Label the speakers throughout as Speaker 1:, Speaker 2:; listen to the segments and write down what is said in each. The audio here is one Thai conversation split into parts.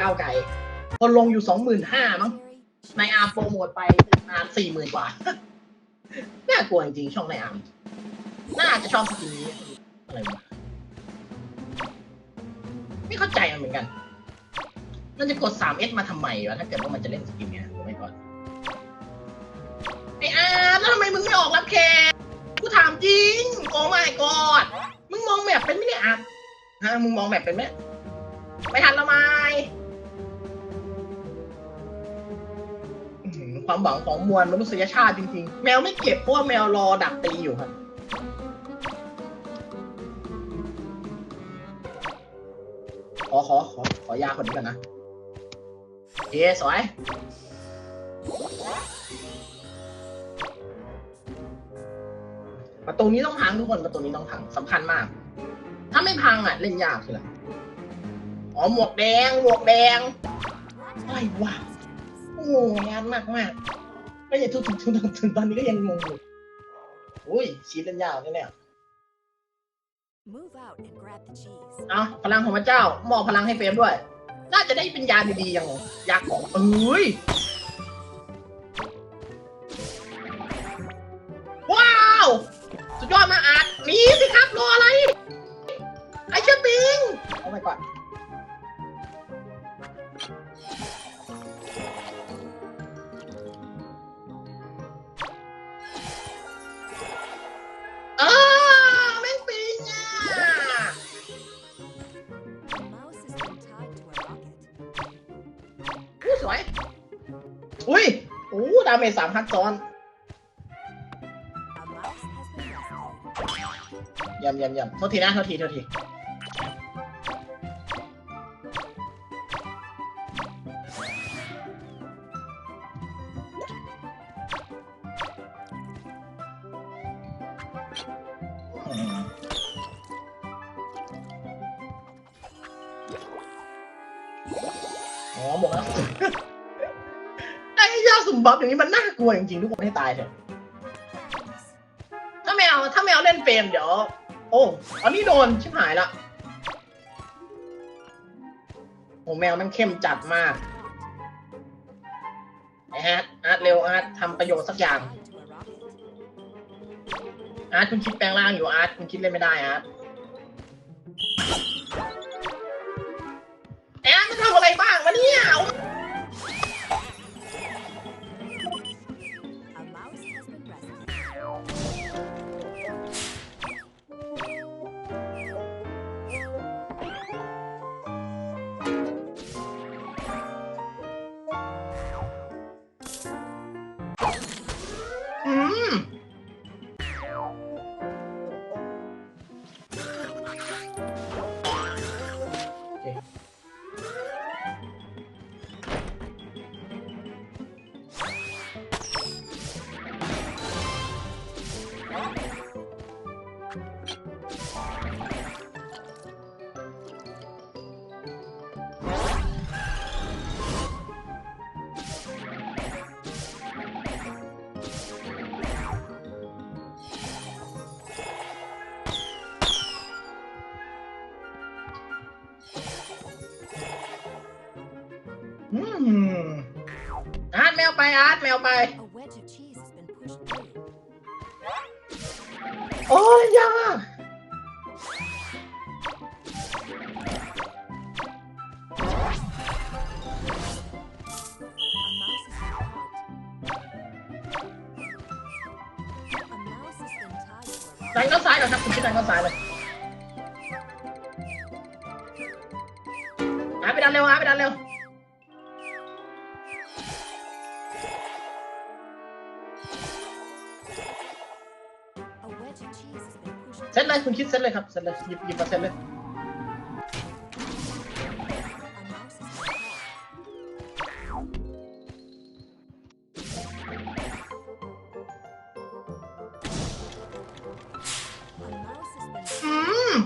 Speaker 1: ก้าวไก่คนลงอยู่สองหมื่นห้ามั้งในอาร์มโปรโมทไปนานสี่หมื่นกว่า น่ากลัวจริงช่องในอาร์น่าจะชอบสกินนี้อะไรวะไม่เข้าใจมันเหมือนกันมันจะกด 3S มาทำไมวะถ้าเกิดว่ามันจะเล่นสกินเนี้ยไหมก่อนไออาร์แล้วทำไมมึงไม่ออกรับแขกกูถามจริงโอ้ไม่กอดมึงมองแบบเป็นไมเนี่ยอาร์มฮะมึงมองแบบเป็นไหม ไม่ทันและไหมอื้อหือความหวังของมวลมนุษยชาติจริงๆ แมวไม่เก็บเพราะว่าแมวรอดักตีอยู่ครับขอขอขอขอยาคนนี้ก่อนนะเฮ้สวยประตูนี้ต้องพังทุกคนประตูนี้ต้องพังสำคัญมาก ถ้าไม่พังอะ เล่นยากคืออะ อ๋อหมวกแดงหมวกแดงอะไรวะโอ้งานมากมากก็ยังทุกถึงถึงถึงตอนนี้ก็ยังงงอยู่อุ้ยชีสเล่นยาวแน่ๆ
Speaker 2: Move out and grab the cheese.
Speaker 1: เอาพลังของพระเจ้ามอบพลังให้เฟรมด้วย น่าจะได้เป็นยาดีๆอย่างยาของเอ้ยว้าว สุดยอดมากอาร์ตหนีสิครับรออะไร ไอเชอปิงโอ้ my god เอ วยอุ้ยโอ้ดาเมจสามพันซ้อนยำยำยำโทษทีนะโทษทีโทษที อ๋อหมดแล้วไอ้ยาสุ่มบัฟอย่างนี้มันน่ากลัวจริงๆทุกคนให้ตายเถอะถ้าแมวถ้าแมวเล่นเฟรมเดี๋ยว โอ้อันนี้โดนชิบหายละโอ้แมวมันเข้มจัดมากไอ้ฮะอาร์ตเร็วอาร์ตทำประโยชน์สักอย่างอาร์ตคุณคิดแปลงร่างอยู่อาร์ตคุณคิดเล่นไม่ได้อาร์ต อ อาร์ตแมวไปอาร์ตแมวไป
Speaker 2: A wedge of cheese has been pushed through.
Speaker 1: โอ้ยยา
Speaker 2: A mouse has been caught. A mouse has been tied to a
Speaker 1: ดัน
Speaker 2: rocket.
Speaker 1: เข้าซ้ายก่อนครับคุณคิดดันเข้าซ้ายเลยอาร์ตไปดันเร็วอาร์ตไปดันเร็ว เซตเลยคุณคิดเซตเลยครับเซตเลยหยิบหยิบมาเซตเลย
Speaker 2: A mouse has been caught. A mouse has been
Speaker 1: อืม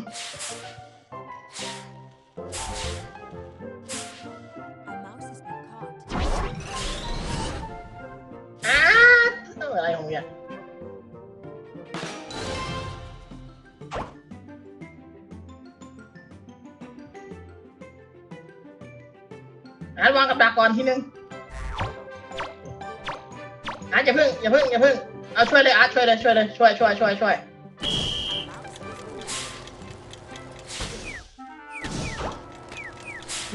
Speaker 2: A mouse has been caught.
Speaker 1: อาร์ตเอออะไรของเนี่ย วางกับดักก่อนทีนึงอาร์ตอย่าพิ่งอย่าพิ่งอย่าพิ่งเอาช่วยเลยอาร์ตช่วยเลยช่วยเลยช่วยช่วยช่วยช่วย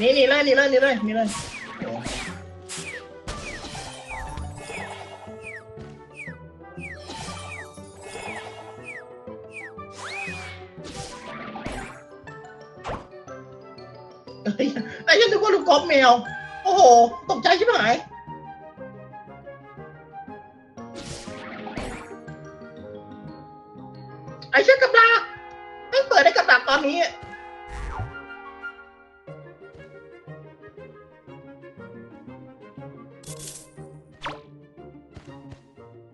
Speaker 1: นี่นี่เลยนี่เลยนี่เลยนี่เลยโอ้เอ้ยไอ้ยันนึกว่าลูกกอล์ฟแมว โห ตกใจใช่ไหมไอ้เชือกกับดักไม่เปิดได้กับดักตอนนี้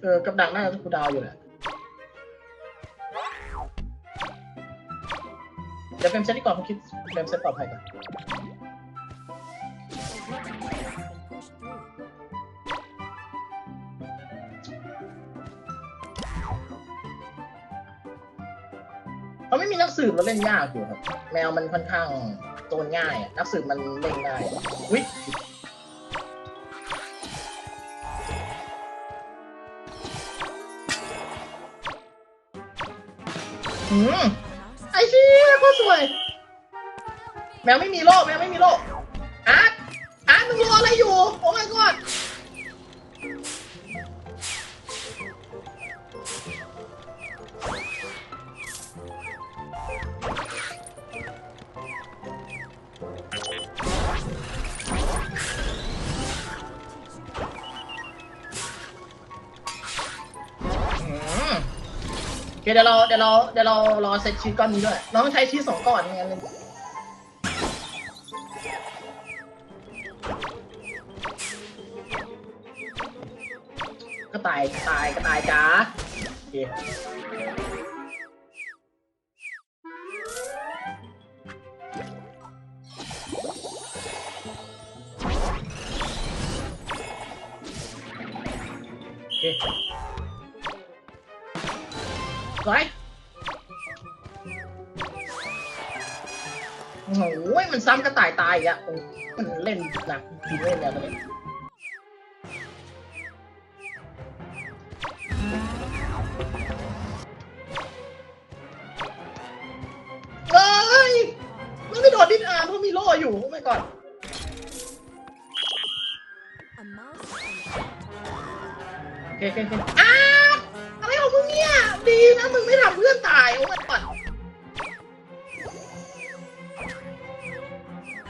Speaker 1: เออ กับดักน่าจะกูดาวอยู่แหละเดี๋ยวเฟรมเซตที่ก่อนผมคิดเฟรมเซตปลอดภัยก่อน สืบแล้วเล่นยากอยู่ครับ แมวมันค่อนข้างโตนง่ายอะนักสืบมันเล่นได้วิหืมไอ้เชี่ยโคตรสวย แมวไม่มีโล่แมวไม่มีโล่อาร์ตอาร์ตมึงรออะไรอยู่ โอ้ my god เดี๋ยวเราเดี๋ยวเราเดี๋ยวเรารอเซตชีสก้อนนี้ด้วย น้องใช้ชีสสองก้อนงั้นเลยก็ตายตายก็ตายจ้าโอเคโอเค สวยโอ้โหมันซ้ำกระต่ายตายอะมันเล่นหนักจริงเล่นแล้วตอนนี้เฮ้ยมันไม่โดดดินอาร์เพราะมีโล่อยู่ไม่ก่อนโอเคโอเคโอเคอ้า ดีนะมึงไม่ทำเพื่อนตายโอ้ยก่อน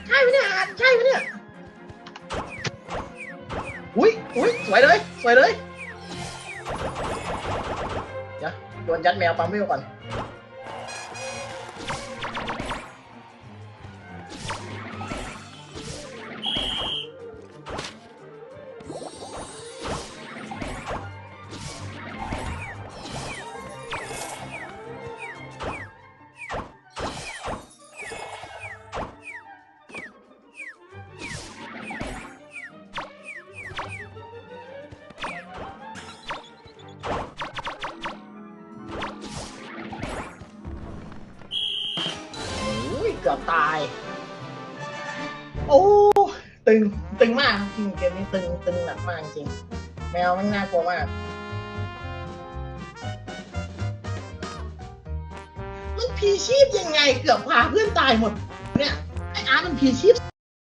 Speaker 1: ใช่ไหมเนี่ยอาร์ตใช่ไหมเนี่ยอุ้ยอุ้ยสวยเลยสวยเลยเดี๋ยวโดนยัดแมวปั๊มไม่ก่อนาย โอ้ตึงตึงมากจริงเกมนี้ตึงตึงหนักมากจริง แมวมันน่ากลัวมากมันพีชีพยังไงเกือบพาเพื่อนตายหมด เนี่ยไออาร์มันพีชีพ